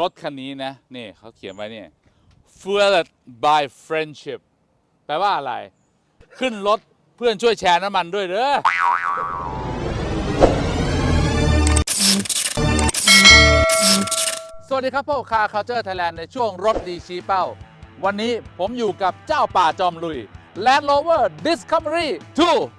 รถคันนี้นะนี่เขาเขียนไว้เนี่ย fueled by friendship แปลว่าอะไร ขึ้นรถเพื่อนช่วยแชร์น้ำมันด้วยเด้อสวัสดีครับพวกคาร์คาเจอร์ไทยแลนด์ในช่วงรถดีชี้เป้า วันนี้ผมอยู่กับเจ้าป่าจอมลุย Land Rover Discovery 2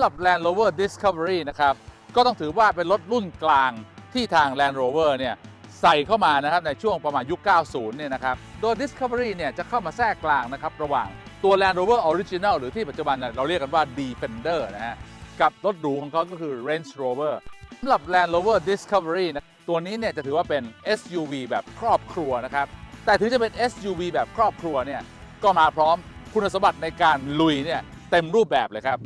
หรับ Land Rover Discovery นะครับ ก็ต้องถือว่าเป็นรถรุ่นกลางที่ทาง Land Rover เนี่ยใส่เข้ามานะครับในช่วงประมาณยุค 90 เนี่ยนะครับ โดย Discovery เนี่ยจะเข้ามาแทรกกลางนะครับ ระหว่างตัว Land Rover Original หรือที่ปัจจุบันเนี่ยเราเรียกกันว่า Defender นะฮะ กับรถหรูของเขาก็คือ Range Rover สำหรับ Land Rover Discovery นะตัวนี้เนี่ยจะถือว่าเป็น SUV แบบครอบครัวนะครับ แต่ถึงจะเป็น SUV แบบครอบครัวเนี่ยก็มาพร้อมคุณสมบัติในการลุยเนี่ยเต็มรูปแบบเลยครับ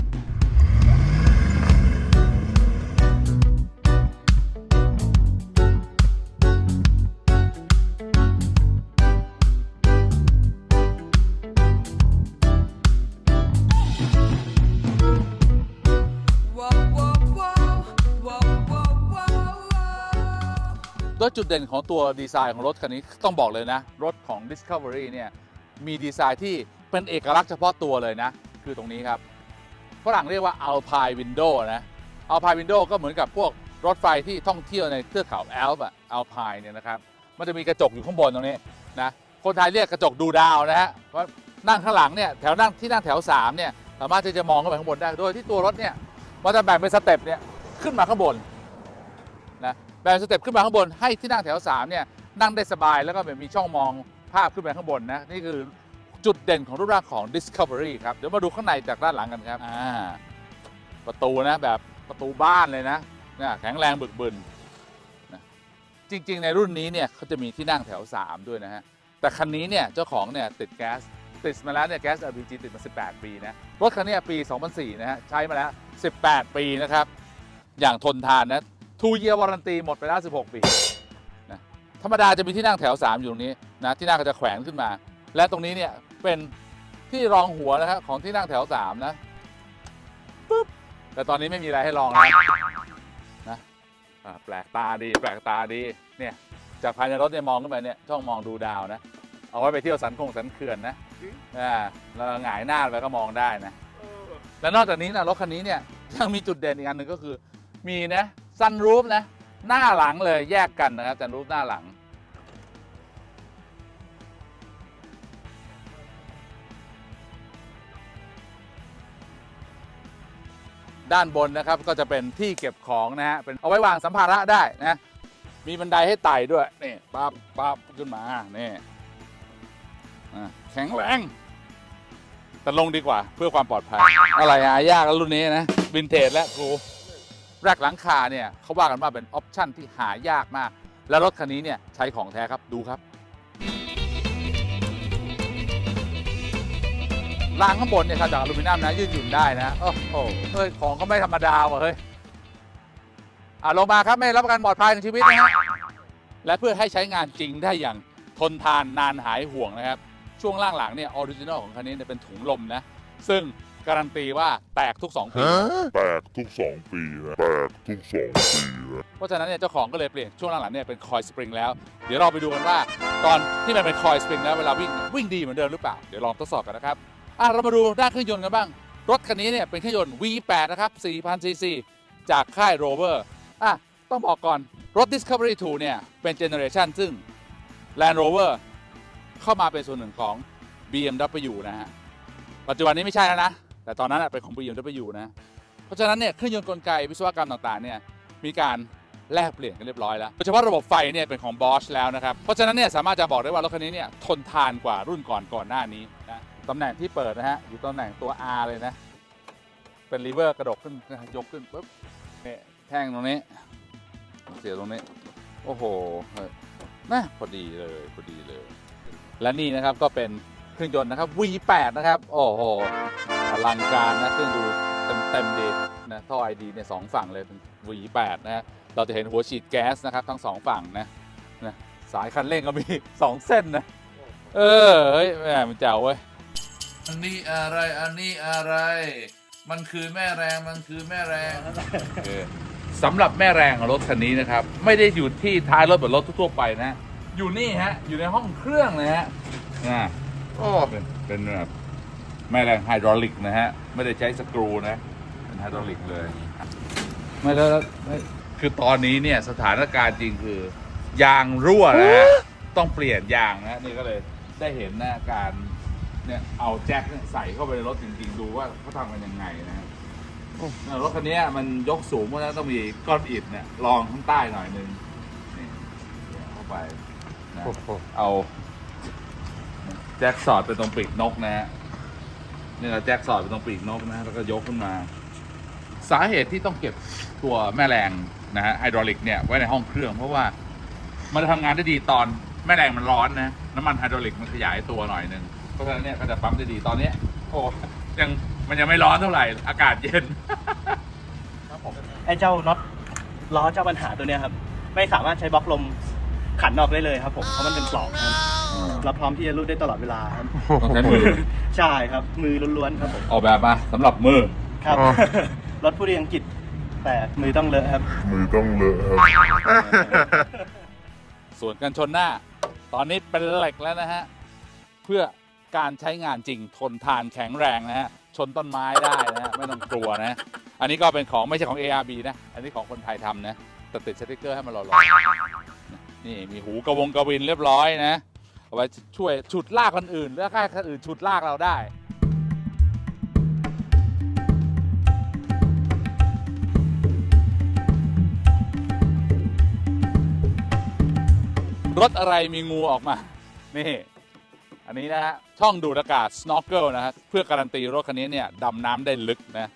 โดยจุดเด่นของตัวดีไซน์ของรถคันนี้ต้องบอกเลยนะ รถของ Discovery เนี่ยมีดีไซน์ที่เป็นเอกลักษณ์เฉพาะตัวเลยนะ คือตรงนี้ครับฝรั่งเรียกว่า Alpine Window นะ Alpine Window ก็เหมือนกับพวกรถไฟที่ท่องเที่ยวในเทือกเขาแอลป์อะ Alpine เนี่ยนะครับ มันจะมีกระจกอยู่ข้างบนตรงนี้นะคนไทยเรียกกระจกดูดาวนะฮะเพราะนั่งข้างหลังเนี่ยแถวนั่งที่นั่งแถว3เนี่ยสามารถที่จะมองขึ้นไปข้างบนได้ โดยที่ตัวรถเนี่ยมันจะแบ่งเป็นสเต็ปเนี่ยขึ้นมาข้างบน แบ่งสเต็ปขึ้นมาข้างบนให้ที่นั่งแถว3เนี่ยนั่งได้สบายแล้วก็แบบมีช่องมองภาพขึ้นไปข้างบนนะ นี่คือจุดเด่นของรูปร่างของ Discovery ครับ เดี๋ยวมาดูข้างในจากด้านหลังกันครับอ่าประตูนะแบบประตูบ้านเลยนะนะแข็งแรงบึกบึนนะจริง ๆ ในรุ่นนี้เนี่ยเขาจะมีที่นั่งแถว 3 ด้วยนะฮะ แต่คันนี้เนี่ยเจ้าของเนี่ยติดแก๊สติดมาแล้วเนี่ยแก๊ส LPG ติดมา 18 ปีนะ รถคันเนี้ยปี 2004 นะฮะ ใช้มาแล้ว 18 ปีนะครับ อย่างทนทานนะ ทูเยียวารันตีหมดไปแล้ว16 ปีนะธรรมดาจะมีที่นั่งแถว 3 อยู่ตรงนี้นะที่นั่งก็จะแขวนขึ้นมา และตรงนี้เนี่ยเป็นที่รองหัวนะครับของที่นั่งแถว 3 นะปุ๊บแต่ตอนนี้ไม่มีอะไรให้รองแล้วนะอ่าแปลกตาดีแปลกตาดีเนี่ยจากภายในรถเนี่ยมองขึ้นไปเนี่ยช่องมองดูดาวนะ เอาไว้ไปเที่ยวสันคงสันเขื่อนนะอ่าแล้วหงายหน้าไปก็มองได้นะ และนอกจากนี้นะรถคันนี้เนี่ยยังมีจุดเด่นอีกอันหนึ่งก็คือมีนะ ซันรูฟนะ หน้าหลังเลยแยกกันนะครับซันรูฟหน้าหลัง ด้านบนนะครับก็จะเป็นที่เก็บของนะฮะเป็นเอาไว้วางสัมภาระได้นะมีบันไดให้ไต่ด้วยนี่ปั๊บปั๊บขึ้นมานี่แข็งแรงแต่ลงดีกว่าเพื่อความปลอดภัย อะไรหายากแล้วรุ่นนี้นะวินเทจและครู แรกหลังคาเนี่ยเขาว่ากันว่าเป็นออปชั่นที่หายากมาก และรถคันนี้เนี่ยใช้ของแท้ครับดูครับรางข้างบนเนี่ยครับจากอลูมิเนียมนะยืดหยุ่นได้นะโอ้โหเฮ้ยของเขาไม่ธรรมดาว่ะเฮ้ยอะลงมาครับไม่รับประกันปลอดภัยในชีวิตนะฮะและเพื่อให้ใช้งานจริงได้อย่างทนทานนานหายห่วงนะครับ ช่วงล่างหลังเนี่ยออริจินอลของคันนี้เนี่ยเป็นถุงลมนะ ซึ่ง การันตีว่าแตกทุก 2 ปี แตกทุกสองปีนะแตกทุกสองปีนะเพราะฉะนั้นเนี่ยเจ้าของก็เลยเปลี่ยนช่วงหลังๆเนี่ยเป็นคอยสปริงแล้ว เดี๋ยวเราไปดูกันว่า ตอนที่มันเป็นคอยสปริงแล้วเวลาวิ่งวิ่งดีเหมือนเดิมหรือเปล่า เดี๋ยวลองทดสอบกันนะครับอะเรามาดูด้านเครื่องยนต์กันบ้าง รถคันนี้เนี่ยเป็นเครื่องยนต์ V8 นะครับ4,000ซีซีจากค่าย Rover อะต้องบอกก่อนรถ Discovery 2 เนี่ยเป็นเจเนอเรชันซึ่ง Land Rover เข้ามาเป็นส่วนหนึ่งของ BMW นะฮะปัจจุบันนี้ไม่ใช่แล้วนะ แต่ตอนนั้นอะเป็นของ BMW นะ เพราะฉะนั้นเนี่ยเครื่องยนต์กลไกวิศวกรรมต่างๆเนี่ยมีการแลกเปลี่ยนกันเรียบร้อยแล้วโดยเฉพาะระบบไฟเนี่ยเป็นของ Bosch แล้วนะครับ เพราะฉะนั้นเนี่ยสามารถจะบอกได้ว่ารถคันนี้เนี่ยทนทานกว่ารุ่นก่อนก่อนหน้านี้นะตำแหน่งที่เปิดนะฮะอยู่ตำแหน่งตัว R เลยนะ เป็นลีเวอร์กระดกขึ้นนะยกขึ้นปุ๊บเนี่ยแท่งตรงนี้ เสียตรงนี้ โอ้โหนะพอดีเลยพอดีเลย และนี่นะครับก็เป็น เครื่องยนต์นะครับ V8 นะครับ โอ้โหอลังการนะเครื่องดูเต็มเต็มๆดีนะท่อไอดีเนี่ยสองฝั่งเลยเป็น V8 นะฮะเราจะเห็นหัวฉีดแก๊สนะครับ ทั้งสองฝั่งนะนะสายคันเร่งก็มีสองเส้นนะ เออเฮ้ยแม่มันเจ๋วเว้ยอันนี้อะไรอันนี้อะไร มันคือแม่แรงมันคือแม่แรงสำหรับแม่แรงของรถคันนี้นะครับ ไม่ได้อยู่ที่ท้ายรถแบบรถทั่วๆไปนะ อยู่นี่ฮะ อยู่ในห้องเครื่องนะฮะนะ โอ้เป็นเป็นแบบแม่แรงไฮดรอลิกนะฮะ ไม่ได้ใช้สกรูนะ เป็นไฮดรอลิกเลย ไม่แล้วแล้วไม่คือตอนนี้เนี่ยสถานการณ์จริงคือยางรั่วนะฮะต้องเปลี่ยนยางนะนี่ก็เลยได้เห็นนะการเนี่ยเอาแจ็คเนี่ยใส่เข้าไปในรถจริงๆ ดูว่าเขาทำกันยังไงนะฮะเนี่ยรถคันนี้มันยกสูงเพราะฉะนั้นต้องมีก้อนอิฐเนี่ยรองข้างใต้หน่อยนึงนี่เนี่ยเข้าไปนะเอา แจ็คสอดไปตรงปีกนกนะฮะนี่เราแจ็คสอดไปตรงปีกนกนะแล้วก็ยกขึ้นมา สาเหตุที่ต้องเก็บตัวแม่แรงนะฮะไฮดรอลิกเนี่ยไว้ในห้องเครื่อง เพราะว่ามันจะทำงานได้ดีตอนแม่แรงมันร้อนนะน้ำมันไฮดรอลิกมันขยายตัวหน่อยหนึ่งเพราะฉะนั้นเนี่ยก็จะปั๊มได้ดีตอนนี้โอ้ยังมันยังไม่ร้อนเท่าไหร่อากาศเย็นไอ้เจ้าน็อตล้อเจ้าปัญหาตัวเนี้ยครับ ไม่สามารถใช้บล็อกลม ขันออกได้เลยครับผมเพราะมันเป็นปลอกครับเราพร้อมที่จะรูดได้ตลอดเวลาครับต้องใช้มือใช่ครับ มือล้วนๆครับผมออกแบบมาสำหรับมือครับรถผู้เรียนอังกฤษแต่มือต้องเลอะครับ มือต้องเลอะครับ ส่วนกันชนหน้า ตอนนี้เป็นเหล็กแล้วนะฮะ เพื่อการใช้งานจริงทนทานแข็งแรงนะฮะ ชนต้นไม้ได้นะฮะ ไม่ต้องกลัวนะ อันนี้ก็เป็นของไม่ใช่ของ ARB นะ อันนี้ของคนไทยทำนะแต่ติดสติกเกอร์ให้มันหล่อๆ นี่มีหูกระวงกระวินเรียบร้อยนะเอาไว้ช่วยฉุดลากคนอื่นแล้วให้คนอื่นฉุดลากเราได้รถอะไรมีงูออกมา นี่ อันนี้นะฮะ ช่องดูดอากาศ snorkel นะฮะ เพื่อการันตีรถคันนี้เนี่ย ดำน้ำได้ลึกนะ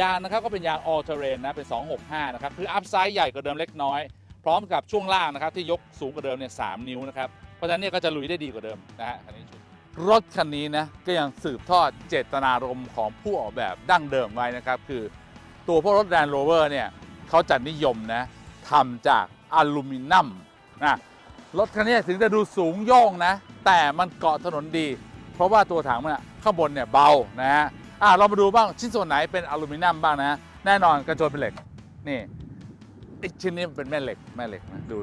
ยางนะครับก็เป็นยาง all terrain นะเป็น 265 นะครับคืออัพไซด์ใหญ่กว่าเดิมเล็กน้อย พร้อมกับช่วงล่างนะครับที่ยกสูงกว่าเดิมเนี่ย3นิ้วนะครับ เพราะฉะนั้นเนี่ยก็จะลุยได้ดีกว่าเดิมนะฮะคันนี้ชุดรถคันนี้นะก็ยังสืบทอดเจตนารมณ์ของผู้ออกแบบดั้งเดิมไว้นะครับ คือตัวพวกรถ Land Rover เนี่ยเขาจะนิยมนะทำจากอลูมิเนียมนะรถคันนี้ถึงจะดูสูงโย่งนะ แต่มันเกาะถนนดี เพราะว่าตัวถังมันอะข้างบนเนี่ยเบานะฮะ อะเรามาดูบ้างชิ้นส่วนไหนเป็นอลูมิเนียมบ้างนะ แน่นอนกระโจนเป็นเหล็ก นี่ไอชิ้นนี้เป็นแม่เหล็กแม่เหล็กนะดู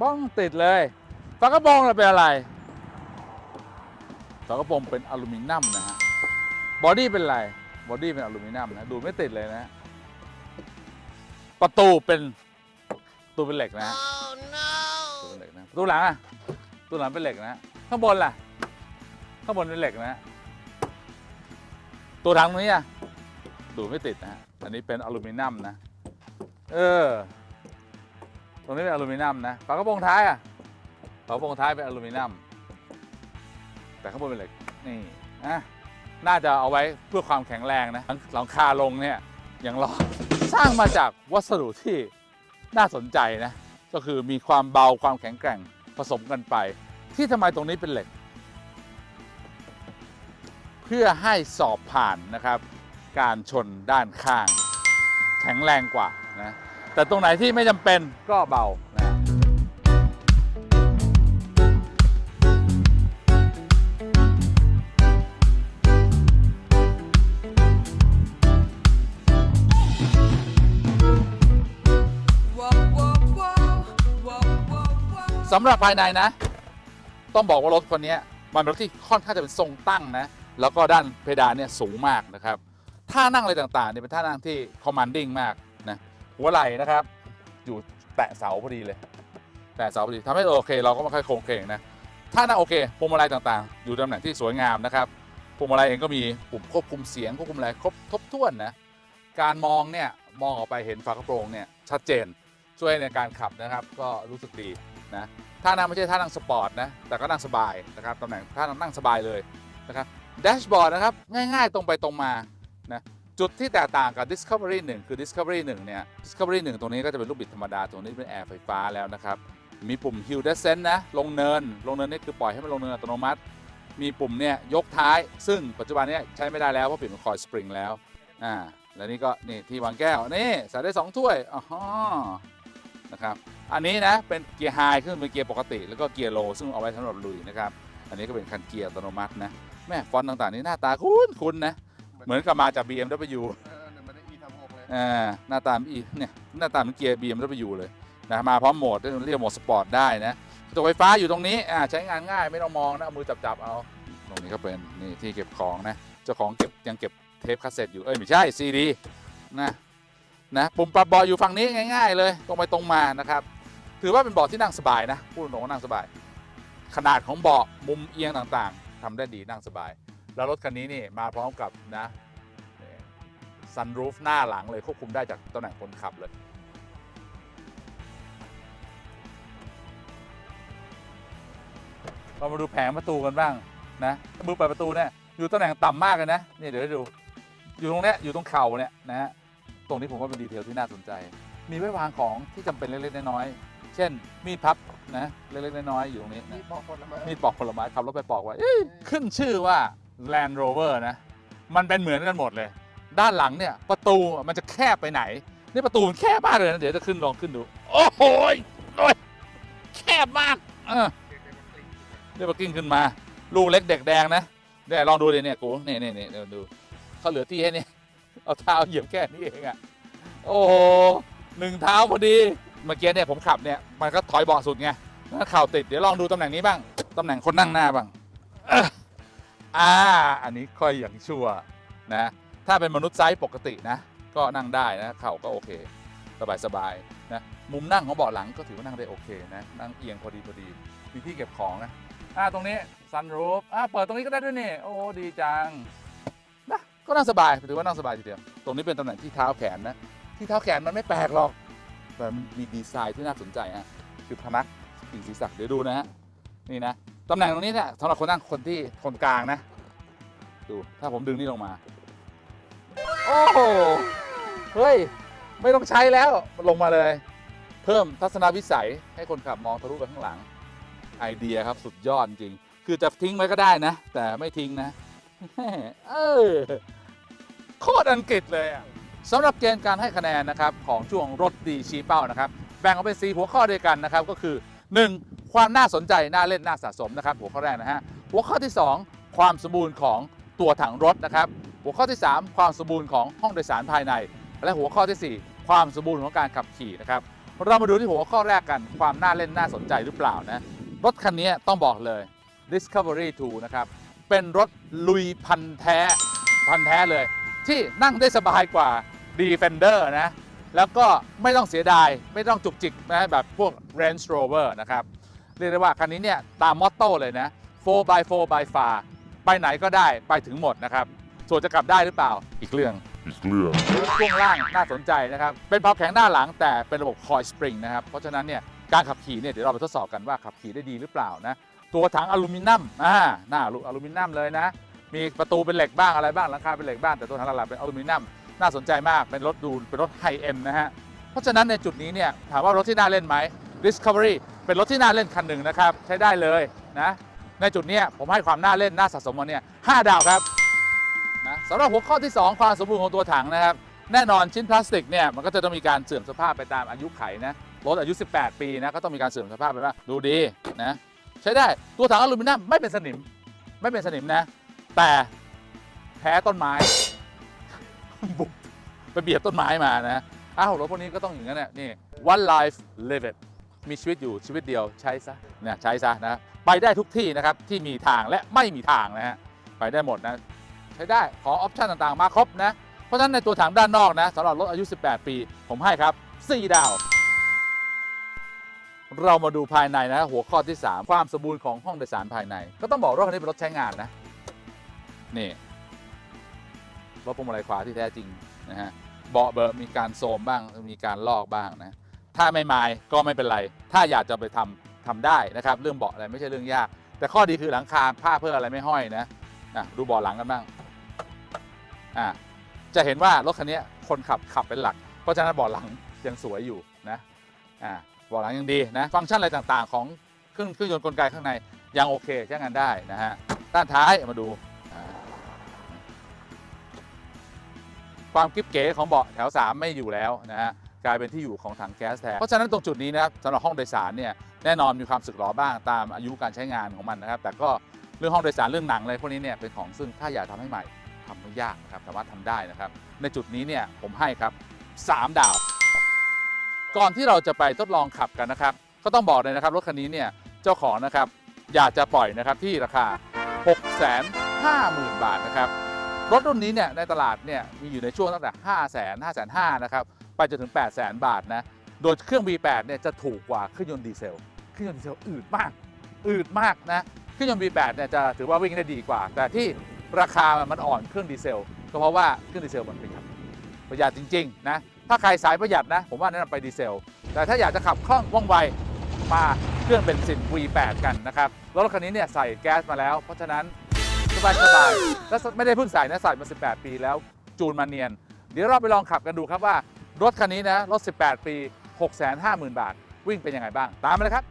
บ้องติดเลยฝากระโปรงเราเป็นอะไรฝากระโปรงเป็นอลูมิเนียมนะฮะบอดี้เป็นอะไรบอดี้เป็นอลูมิเนียมนะดูไม่ติดเลยนะ ประตูเป็นประตูเป็นเหล็กนะฮะประตูเป็นเหล็กนะประตูหลังอะประตูหลังเป็นเหล็กนะฮะข้างบนล่ะข้างบนเป็นเหล็กนะฮะ ตัวถังตรงนี้อะดูไม่ติดนะฮะอันนี้เป็นอลูมิเนียมนะ เออ ตรงนี้เป็นอลูมิเนียมนะฝากระโปรงท้ายอะฝากระโปรงท้ายเป็นอลูมิเนียม แต่ข้างบนเป็นเหล็ก นี่นะน่าจะเอาไว้เพื่อความแข็งแรงนะหลังคาลงเนี่ยอย่างรอสร้างมาจากวัสดุที่น่าสนใจนะ ก็คือมีความเบาความแข็งแกร่งผสมกันไป ที่ทำไมตรงนี้เป็นเหล็ก เพื่อให้สอบผ่านนะครับ การชนด้านข้าง แข็งแรงกว่านะแต่ตรงไหนที่ไม่จำเป็นก็เบานะสำหรับภายในนะ ต้องบอกว่ารถคนนี้มันเป็นรถที่ค่อนข้างจะเป็นทรงตั้งนะ แล้วก็ด้านเพดานเนี่ยสูงมากนะครับท่านั่งอะไรต่างๆเนี่ยเป็นท่านั่งที่ commanding มากนะหัวไหล่นะครับ อยู่แตะเสาพอดีเลย แตะเสาพอดีทำให้โอเค เราก็ไม่ค่อยโครงเคงนะท่านั่งโอเคพวงมาลัยต่างๆ อยู่ตำแหน่งที่สวยงามนะครับพวงมาลัยเองก็มีปุ่มควบคุมเสียงควบคุมอะไรครบครบถ้วนนะการมองเนี่ยมองออกไปเห็นฝากระโปรงเนี่ยชัดเจนช่วยในการขับนะครับ ก็รู้สึกดีนะท่านั่งไม่ใช่ท่านั่งสปอร์ตนะแต่ก็นั่งสบายนะครับตำแหน่งท่านั่งสบายเลยนะครับ แดชบอร์ดนะครับ ง่ายๆ ตรงไปตรงมานะจุดที่แตกต่างกับ Discovery 1 คือ Discovery 1 เนี่ย Discovery 1 ตรงนี้ก็จะเป็นลูกบิดธรรมดา ตรงนี้เป็นแอร์ไฟฟ้าแล้วนะครับ มีปุ่ม Hill Descent นะ ลงเนิน ลงเนินนี่คือปล่อยให้มันลงเนินอัตโนมัติ มีปุ่มเนี่ยยกท้าย ซึ่งปัจจุบันเนี้ใช้ไม่ได้แล้วเพราะเปลี่ยนเป็นคอยสปริงแล้ว อ่า แล้วนี่ก็นี่ที่วางแก้ว นี่ใส่ได้สองถ้วยอ๋อนะครับ อันนี้นะเป็นเกียร์ไฮขึ้นเป็นเกียร์ปกติ แล้วก็เกียร์โลซึ่งเอาไว้สำหรับลุยนะครับ อันนี้ก็เป็นคันเกียร์อัตโนมัตินะแม่ฟอนต์ต่างๆนี่หน้าตาคุ้นคุ้นๆนะเหมือนกับมาจาก BMW อ่าหน้าตาอีเนี่ยหน้าตาเหมือนเกียร์ BMW เลยนะมาพร้อมโหมดที่เรียกโหมดสปอร์ตได้นะตัวไฟฟ้าอยู่ตรงนี้อ่าใช้งานง่ายไม่ต้องมองนะเอามือจับๆเอาตรงนี้ก็เป็นนี่ที่เก็บของนะเจ้าของเก็บยังเก็บเทปคาสเซ็ตอยู่เอ้ยไม่ใช่ซีดีนะนะปุ่มปรับเบาะอยู่ฝั่งนี้ง่าย ๆ เลยตรงไปตรงมานะครับถือว่าเป็นเบาะที่นั่งสบายนะพูดตรงๆว่านั่งสบาย ขนาดของเบาะมุมเอียงต่างๆทำได้ดีนั่งสบาย แล้วรถคันนี้นี่มาพร้อมกับนะซันรูฟหน้าหลังเลยควบคุมได้จากตำแหน่งคนขับเลยเรามาดูแผงประตูกันบ้างนะมือเปิดประตูเนี่ยอยู่ตำแหน่งต่ำมากเลยนะนี่เดี๋ยวให้ดู อยู่ตรงเนี้ยอยู่ตรงเข่าเนี่ยนะฮะตรงนี้ผมว่าเป็นดีเทลที่น่าสนใจ มีไว้วางของที่จำเป็นเล็กๆน้อยๆ เช่น มีดพับนะเล็กๆน้อยๆอยู่ตรงนี้นะมีดปอกผลไม้ขับรถไปปอกไว้เอ้ยขึ้นชื่อว่า Land Rover นะ มันเป็นเหมือนกันหมดเลย ด้านหลังเนี่ยประตูมันจะแคบไปไหน นี่ประตูมันแคบมากเลยนะ เดี๋ยวจะขึ้นลองขึ้นดู โอ้โหยโอ้ยแคบมากเออเดี๋ยวมากิ้งขึ้นมา ลูกเล็กเด็กแดงนะเดี๋ยวลองดูดิเนี่ยกูนี่นี่นี่เดี๋ยวดูเขาเหลือที่ให้เนี่ยเอาเท้าเหยียบแค่นี้เองอะโอ้โหหนึ่งเท้าพอดี เมื่อกี้เนี่ยผมขับเนี่ยมันก็ถอยเบาะสุดไงถ้าเข่าติดเดี๋ยวลองดูตำแหน่งนี้บ้างตำแหน่งคนนั่งหน้าบ้างอ่าอันนี้ค่อยอย่างชั่วนะ ถ้าเป็นมนุษย์ไซส์ปกตินะ ก็นั่งได้นะเข่าก็โอเคสบายสบายๆนะมุมนั่งของเบาะหลังก็ถือว่านั่งได้โอเคนะนั่งเอียงพอดีพอดีมีที่เก็บของนะอ่าตรงนี้ซันรูฟอ่าเปิดตรงนี้ก็ได้ด้วยนี่โอ้ดีจังนะก็นั่งสบายถือว่านั่งสบายทีเดียวตรงนี้เป็นตำแหน่งที่เท้าแขนนะที่เท้าแขนมันไม่แปลกหรอก แต่มันมีดีไซน์ที่น่าสนใจฮะคือพนักกิ่งศีรษะเดี๋ยวดูนะฮะนี่นะตำแหน่งตรงนี้เนี่ยสำหรับคนนั่งคนที่คนกลางนะดูถ้าผมดึงนี่ลงมา โอ้โหเฮ้ย ไม่ต้องใช้แล้วลงมาเลย เพิ่มทัศนวิสัยให้คนขับมองทะลุไปข้างหลังไอเดียครับสุดยอดจริง คือจะทิ้งไว้ก็ได้นะ แต่ไม่ทิ้งนะ เออโคตรอังกฤษเลยอะ สำหรับเกณฑ์การให้คะแนนนะครับของช่วงรถดีชี้เป้านะครับแบ่งออกเป็นสีหัวข้อด้วยกันนะครับก็คือ 1. ความน่าสนใจน่าเล่นน่าสะสมนะครับหัวข้อแรกนะฮะหัวข้อที่ 2 ความสมบูรณ์ของตัวถังรถนะครับหัวข้อที่ 3 ความสมบูรณ์ของห้องโดยสารภายใน และหัวข้อทีสี่ 4 ความสมบูรณ์ของการขับขี่นะครับเรามาดูที่หัวข้อแรกกัน ความน่าเล่นน่าสนใจหรือเปล่านะรถคันนี้ต้องบอกเลย Discovery 2 นะครับเป็นรถลุยพันแท้พันแท้เลย ที่นั่งได้สบายกว่า Defender นะ แล้วก็ไม่ต้องเสียดาย ไม่ต้องจุกจิกนะแบบพวก Range Rover นะครับ เรียกได้ว่าคันนี้เนี่ย ตามมอตโต้เลยนะ4 by 4 by far ไปไหนก็ได้ไปถึงหมดนะครับ ส่วนจะกลับได้หรือเปล่าอีกเรื่อง อีกเรื่องช่วงล่างน่าสนใจนะครับ เป็นเพาแข็งหน้าหลังแต่เป็นระบบคอยสปริงนะครับ เพราะฉะนั้นเนี่ยการขับขี่เนี่ยเดี๋ยวเราไปทดสอบกันว่าขับขี่ได้ดีหรือเปล่านะ ตัวถังอลูมิเนียมอ่าหน้าอลูมิเนียมเลยนะ มีประตูเป็นเหล็กบ้างอะไรบ้างหลังคาเป็นเหล็กบ้างแต่ตัวถังหลักๆเป็นอลูมิเนียม น่าสนใจมากเป็นรถดูนเป็นรถไฮเอ็นนะฮะ เพราะฉะนั้นในจุดนี้เนี่ยถามว่ารถที่น่าเล่นไหม Discovery เป็นรถที่น่าเล่นคันหนึ่งนะครับ ใช้ได้เลยนะ ในจุดนี้ผมให้ความน่าเล่นน่าสะสมมาเนี่ยห้าดาวครับนะสำหรับหัวข้อที่ 2 ความสมบูรณ์ของตัวถังนะครับ แน่นอนชิ้นพลาสติกเนี่ยมันก็จะต้องมีการเสื่อมสภาพไปตามอายุไขนะรถอายุ 18 ปีนะก็ต้องมีการเสื่อมสภาพไปบ้างดูดีนะใช้ได้ตัวถังอลูมิเนียมไม่เป็นสนิม ไม่เป็นสนิมนะ แต่แพ้ต้นไม้ บุกไปเบียดต้นไม้มานะอ้าวรถพวกนี้ก็ต้องอย่างนั้นแหละนี่ one life live it มีชีวิตอยู่ชีวิตเดียวใช้ซะเนี่ยใช้ซะนะไปได้ทุกที่นะครับที่มีทางและไม่มีทางนะฮะไปได้หมดนะใช้ได้ขอออปชันต่างๆมาครบนะ เพราะฉะนั้นในตัวถังด้านนอกนะสำหรับรถอายุ 18 ปี ผมให้ครับ 4 ดาว เรามาดูภายในนะหัวข้อที่ 3 ความสมบูรณ์ของห้องโดยสารภายใน ก็ต้องบอกรถคันนี้เป็นรถใช้งานนะนี่ รถพวงมาลัยขวาที่แท้จริงนะฮะเบาะเบอะมีการโทรมบ้างมีการลอกบ้างนะถ้าไม่มายก็ไม่เป็นไร ถ้าอยากจะไปทำทำได้นะครับ เรื่องเบาะอะไรไม่ใช่เรื่องยาก แต่ข้อดีคือหลังคาผ้าเพื่ออะไรไม่ห้อยนะอะดูเบาะหลังกันบ้างอะจะเห็นว่ารถคันนี้คนขับขับเป็นหลัก เพราะฉะนั้นเบาะหลังยังสวยอยู่นะอะเบาะหลังยังดีนะฟังก์ชันอะไรต่างๆ ของเครื่องเครื่องยนต์กลไกข้างในยังโอเคใช้งานได้นะฮะด้านท้ายมาดู ความกิ๊บเก๋ของเบาะแถว 3 ไม่อยู่แล้วนะฮะกลายเป็นที่อยู่ของถังแก๊สแทนเพราะฉะนั้นตรงจุดนี้นะครับสำหรับห้องโดยสารเนี่ยแน่นอนมีความสึกหรอบ้างตามอายุการใช้งานของมันนะครับ แต่ก็เรื่องห้องโดยสารเรื่องหนังอะไรพวกนี้เนี่ยเป็นของซึ่งถ้าอยากทำให้ใหม่ทำไม่ยากนะครับสามารถทำได้นะครับ ในจุดนี้เนี่ยผมให้ครับ 3 ดาว ก่อนที่เราจะไปทดลองขับกันนะครับ ก็ต้องบอกเลยนะครับรถคันนี้เนี่ยเจ้าของนะครับอยากจะปล่อยนะครับที่ราคา 650,000 บาทนะครับ รถรุ่นนี้เนี่ยในตลาดเนี่ยมีอยู่ในช่วงตั้งแต่ 5 0 0 0 0 0 5 5 0 0นะครับไปจนถึง 8 0 0 0 0 0 บาทนะ โดยเครื่อง V8 เนี่ยจะถูกกว่าเครื่องยนต์ดีเซล เครื่องยนต์ดีเซลอืดมาก อืดมากนะ เครื่องยนต์ V8 เนี่ยจะถือว่าวิ่งได้ดีกว่า แต่ที่ราคามันอ่อนเครื่องดีเซล ก็เพราะว่าเครื่องดีเซลมันประหยัด ประหยัดจริงๆนะ ถ้าใครสายประหยัดนะ ผมว่าแนะนำไปดีเซล แต่ถ้าอยากจะขับคล่องว่องไว มาเครื่องเบนซิน V8 กันนะครับ รถคันนี้เนี่ยใส่แก๊สมาแล้ว เพราะฉะนั้น บายสบายและไม่ได้เพิ่งใส่นะใส่มา 18 ปีแล้ว จูนมาเนียน เดี๋ยวเราไปลองขับกันดูครับว่า รถคันนี้นะ รถ 18 ปี 650,000 บาท วิ่งเป็นยังไงบ้าง ตามมาเลยครับ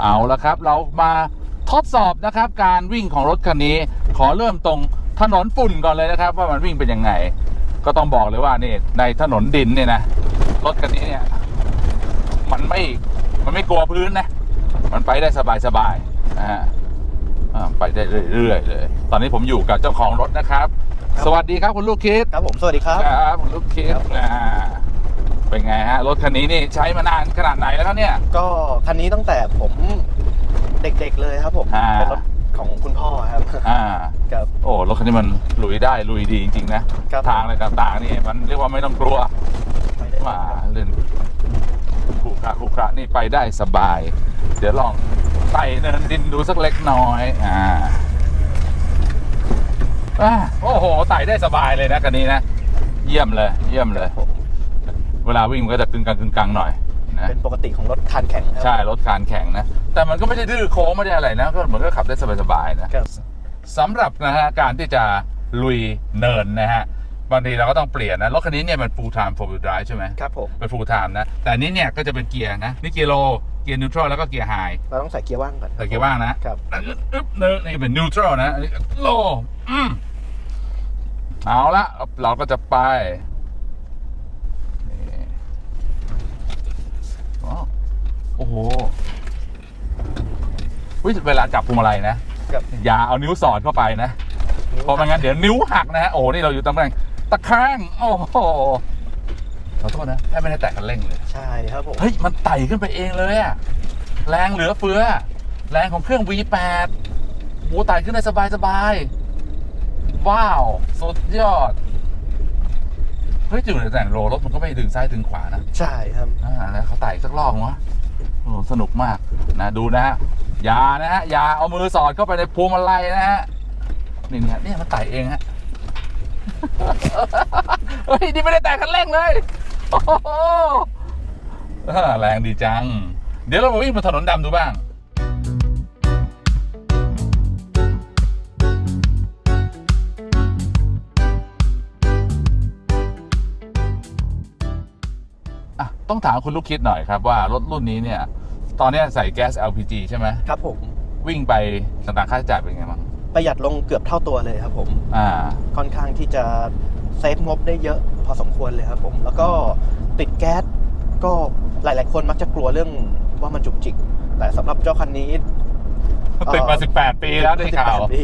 เอาละครับ เรามา ทดสอบนะครับการวิ่งของรถคันนี้ ขอเริ่มตรงถนนฝุ่นก่อนเลยนะครับ ว่ามันวิ่งเป็นยังไง ก็ต้องบอกเลยว่านี่ในถนนดินเนี่ยนะรถคันนี้เนี่ยมันไม่มันไม่กลัวพื้นนะมันไปได้สบายๆนะฮะอ่าไปได้เรื่อยๆเลย ตอนนี้ผมอยู่กับเจ้าของรถนะครับ สวัสดีครับคุณลูกคิดครับผมสวัสดีครับครับคุณลูกคิดอ่าเป็นไงฮะรถคันนี้นี่ใช้มานานขนาดไหนแล้วครับเนี่ย ก็คันนี้ตั้งแต่ผม เด็กๆเลยครับผมอ่า เป็นรถของคุณพ่อครับอ่าครับ โอ้รถคันนี้มันลุยได้ลุยดีจริงๆนะครับ ทางอะไรต่างๆนี่มันเรียกว่าไม่ต้องกลัวไปได้มาเล่นขรุขระขรุขระนี่ไปได้สบาย เดี๋ยวลองไต่เนินดินดูสักเล็กน้อยอ่าอ่าโอ้โหไต่ได้สบายเลยนะคันนี้นะ เยี่ยมเลย เยี่ยมเลย เวลาวิ่งมันก็จะกึ่งกลางกึ่งกลางหน่อย นะเป็นปกติของรถคันแข่งครับใช่รถคานแข็งนะ แต่มันก็ไม่ได้ดื้อโค้งไม่ได้อะไรนะ ก็เหมือนก็ขับได้สบายๆนะครับสำหรับนะฮะการที่จะลุยเนินนะฮะบางทีเราก็ต้องเปลี่ยนนะ รถคันนี้เนี่ยมัน full time four wheel drive ใช่ไหมครับผมเป็น full time นะ แต่อันนี้เนี่ยก็จะเป็นเกียร์นะ นี่เกียร์โล เกียร์นิวทรัลแล้วก็เกียร์ไฮเราต้องใส่เกียร์ว่างก่อน ใส่เกียร์ว่างนะครับอึ๊บเนินนี่เป็นนิวทรัลนะอันนี้โลอืมเอาละเราก็จะไปนี่อ๋อ โอ้โหอุ๊ยเวลาจับพวงมาลัยนะ ครับ อย่าเอานิ้วสอดเข้าไปนะ เพราะไม่งั้นเดี๋ยวนิ้วหักนะฮะ โอ้นี่เราอยู่ตำแหน่งตะข้าง โอ้โห ขอโทษนะแทบไม่ได้แตะกันเร่งเลย ใช่ครับผมเฮ้ย มันไต่ขึ้นไปเองเลยอะแรงเหลือเฟือ แรงของเครื่อง V8 โหไต่ขึ้นได้สบายสบายๆว้าว สุดยอด เฮ้ยอยู่ในแต่งโลรถมันก็ไม่ดึงซ้ายดึงขวานะ ใช่ครับ อ่าแล้วเขาไต่สักรอบวะโอ้ สนุกมากนะดูนะฮะอย่านะฮะอย่าเอามือสอดเข้าไปในพวงมาลัยนะฮะนี่เนี่ยเนี่ยมันไต่เองฮะเฮ้ยนี่ไม่ได้แตะคันเร่งเลยโอ้โหแรงดีจัง เดี๋ยวเรามาวิ่งบนถนนดำดูบ้าง ต้องถามคุณลูกคิดหน่อยครับว่ารถรุ่นนี้เนี่ย ตอนเนี้ยใส่แก๊ส LPG ใช่ไหมครับผมวิ่งไปต่างๆค่าใช้จ่ายเป็นไงบ้างประหยัดลงเกือบเท่าตัวเลยครับผม อ่า ค่อนข้างที่จะเซฟงบได้เยอะพอสมควรเลยครับผม แล้วก็ติดแก๊สก็หลาย ๆ คนมักจะกลัวเรื่องว่ามันจุกจิก แต่สำหรับเจ้าคันนี้ติดมา 18 ปีแล้วได้ข่าว18ปี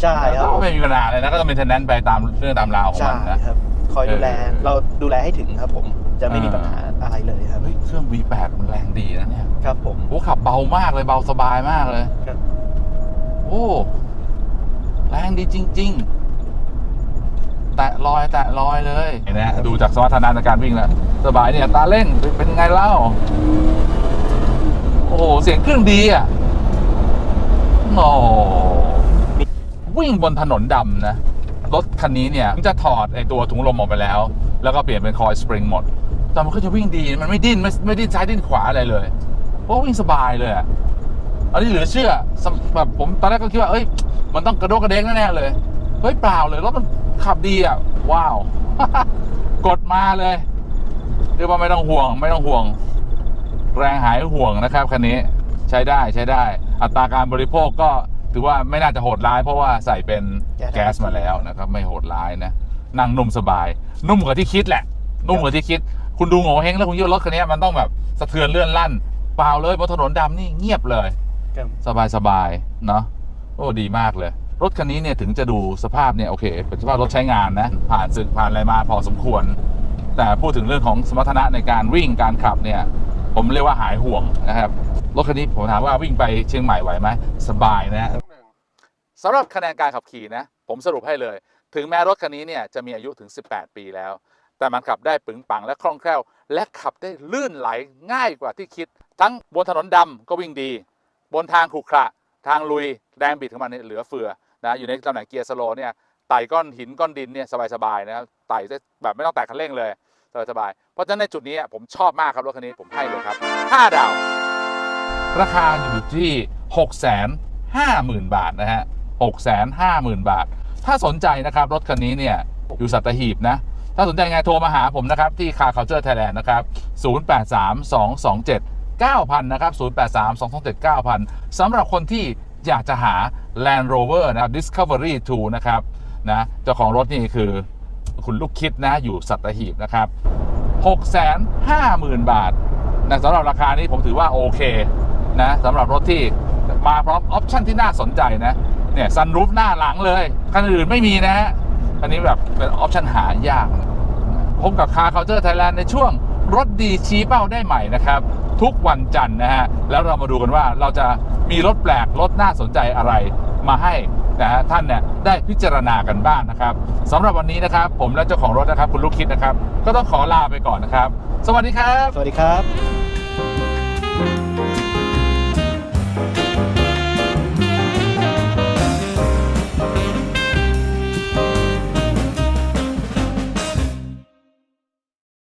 ใช่ครับก็ไม่มีปัญหาเลยนะก็ต้องเป็นเทนแนนไปตามเรื่องตามราวของใช่มันนะ ครับ คอยดูแลเออ เราดูแลให้ถึงครับผมจะไม่มีอ่าปัญหา อะไรเลยครับเฮ้ยเครื่อง V8 มันแรงดีนะเนี่ยครับผมโอ้ขับเบามากเลยเบาสบายมากเลยครับโอ้แรงดีจริง ๆ แตะลอยแตะลอยเลยเห็นไหมดูจากสมรรถนะในการวิ่งแล้วสบายเนี่ยตาเร่งเป็นไงเล่า โอ้โหเสียงเครื่องดีอะโอ้วิ่งบนถนนดำนะ รถคันนี้เนี่ย จะถอดไอตัวถุงลมออกไปแล้ว แล้วก็เปลี่ยนเป็นคอยสปริงหมด แต่มันก็จะวิ่งดีมันไม่ดิ้นไม่ไม่ดิ้นซ้ายดิ้นขวาอะไรเลยเพราะวิ่งสบายเลยอะอันนี้เหลือเชื่อสำแบบผมตอนแรกก็คิดว่าเอ้ย มันต้องกระโดดกระเด้งแน่ๆเลย เฮ้ยเปล่าเลยรถมันขับดีอะ ว้าว กดมาเลยเรียกว่าไม่ต้องห่วง ไม่ต้องห่วง แรงหายห่วงนะครับคันนี้ใช้ได้ใช้ได้ อัตราการบริโภคก็ถือว่าไม่น่าจะโหดร้าย เพราะว่าใส่เป็นแก๊สแก๊สมาแล้วนะครับ ไม่โหดร้ายนะนั่งนุ่มสบาย นุ่มกว่าที่คิดแหละ นุ่มกว่าที่คิด คุณดูโง่เฮงแล้วคุณคิดว่ารถคันนี้มันต้องแบบสะเทือนเลื่อนลั่น เปล่าเลยบนถนนดำนี่เงียบเลยครับสบายสบายๆเนาะโอ้ดีมากเลย รถคันนี้เนี่ยถึงจะดูสภาพเนี่ยโอเค เป็นสภาพรถใช้งานนะ ผ่านศึกผ่านอะไรมาพอสมควร แต่พูดถึงเรื่องของสมรรถนะในการวิ่งการขับเนี่ยผมเรียกว่าหายห่วงนะครับรถคันนี้ผมถามว่าวิ่งไปเชียงใหม่ไหวไหมสบายนะสำหรับคะแนนการขับขี่นะ ผมสรุปให้เลย ถึงแม้รถคันนี้เนี่ยจะมีอายุถึง 18 ปีแล้ว แต่มันขับได้ปึงปังและคล่องแคล่ว และขับได้ลื่นไหลง่ายกว่าที่คิด ทั้งบนถนนดำก็วิ่งดี บนทางขรุขระทางลุยแรงบิดของมันเนี่ยเหลือเฟือนะอยู่ในตำแหน่งเกียร์สโลเนี่ยไต่ก้อนหินก้อนดินเนี่ยสบายๆนะครับไต่ได้แบบไม่ต้องแตะคันเร่งเลยสบายๆเพราะฉะนั้นในจุดนี้ผมชอบมากครับรถคันนี้ผมให้เลยครับ 5 ดาว ราคาอยู่ที่6 5 0 0 0 0 บาทนะฮะ6 5 0 0 0 0 บาท ถ้าสนใจนะครับรถคันนี้เนี่ยอยู่สัตหีบนะ ถ้าสนใจไงโทรมาหาผมนะครับที่ Car Culture Thailand นะครับ083227 9,000 นะครับ 083227 9,000 สำหรับคนที่อยากจะหา Land Rover นะครับ Discovery 2 นะครับนะเจ้าของรถนี่คือคุณลูกคิดนะ อยู่สัตหีบนะครับ 650,000 บาทนะสำหรับราคานี้ผมถือว่าโอเคนะสำหรับรถที่มาพร้อมออปชันที่น่าสนใจนะ เนี่ยซันรูฟหน้าหลังเลย คันอื่นไม่มีนะฮะคันนี้แบบเป็นออปชันหายากนะ พบกับคาเคาน์เตอร์ไทยแลนด์ในช่วงรถดีชี้เป้าได้ใหม่นะครับ ทุกวันจันทร์นะฮะ แล้วเรามาดูกันว่าเราจะมีรถแปลก รถน่าสนใจอะไรมาให้นะฮะท่านเนี่ยได้พิจารณากันบ้างนะครับสำหรับวันนี้นะครับ ผมและเจ้าของรถนะครับ คุณลูกคิดนะครับ ก็ต้องขอลาไปก่อนนะครับ สวัสดีครับ สวัสดีครับ